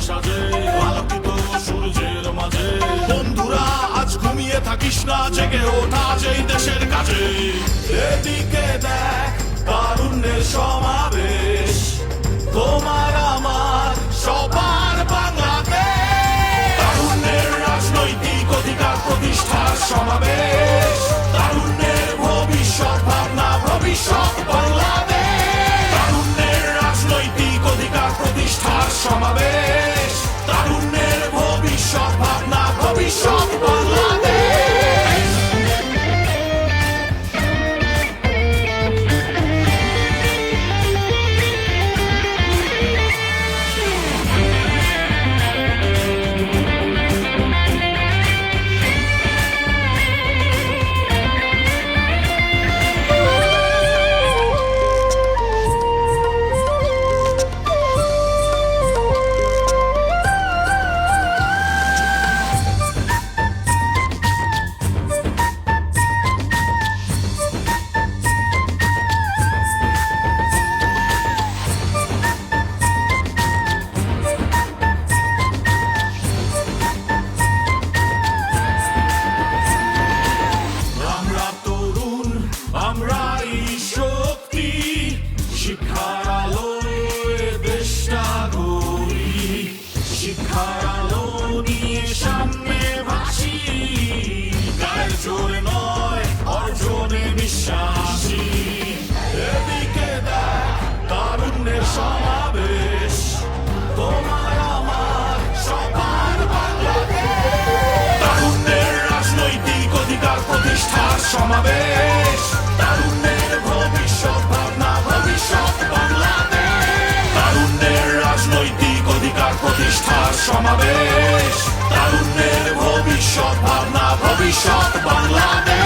সাজে আলোকিত সূর্যের মাঝে। বন্ধুরা, আজ ঘুমিয়ে থাকিস না, জেগে ওঠা যেই দেশের কাজে। এদিকে দেখ, তারুণ্যের সমাবেশ ভাবনা সমাবেশ। তারুণ্যের ভবিষ্যৎ ভাবনা, ভবিষ্যৎ বাংলাদেশ। তারুণ্যের রাজনৈতিক অধিকার প্রতিষ্ঠার সমাবেশ। তারুণ্যের ভবিষ্যৎ ভাবনা, ভবিষ্যৎ বাংলাদেশ।